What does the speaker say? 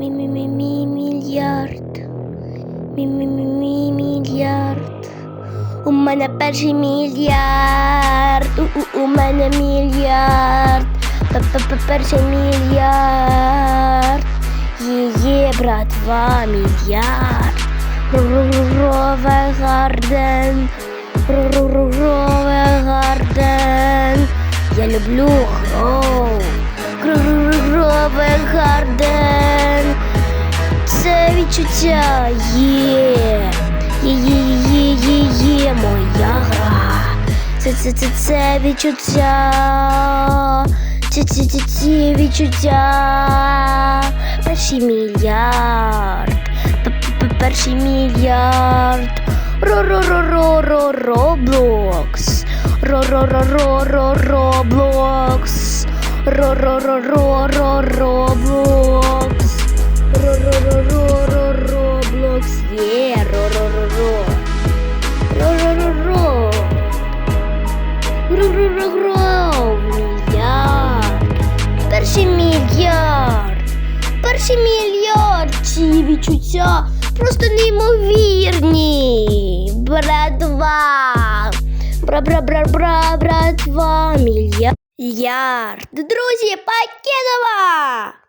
Мі-мі-мі мільярд. Мі-мі-мі мільярд. У мене перший мільярд. У, у, у мене мільярд. Перший мільярд. Є, братва, мільярд. Рове гарден. Рове гарден. Я люблю гров. Відчуття є. Є, є, є, є, є моя гра. Це, це, це, це відчуття. Це, це, це, це відчуття. Перший мільярд. Перший мільярд. Ро-ро-ро-ро-ро Роблокс. Ро-ро-ро-ро-ро Ро-ро-ро-ро. Мільярд. Перший мільярд. Перший мільярд. Ці відчуття просто неймовірні. Братва. Бра-бра-бра-бра, братва. Мільярд. Друзі, покидова!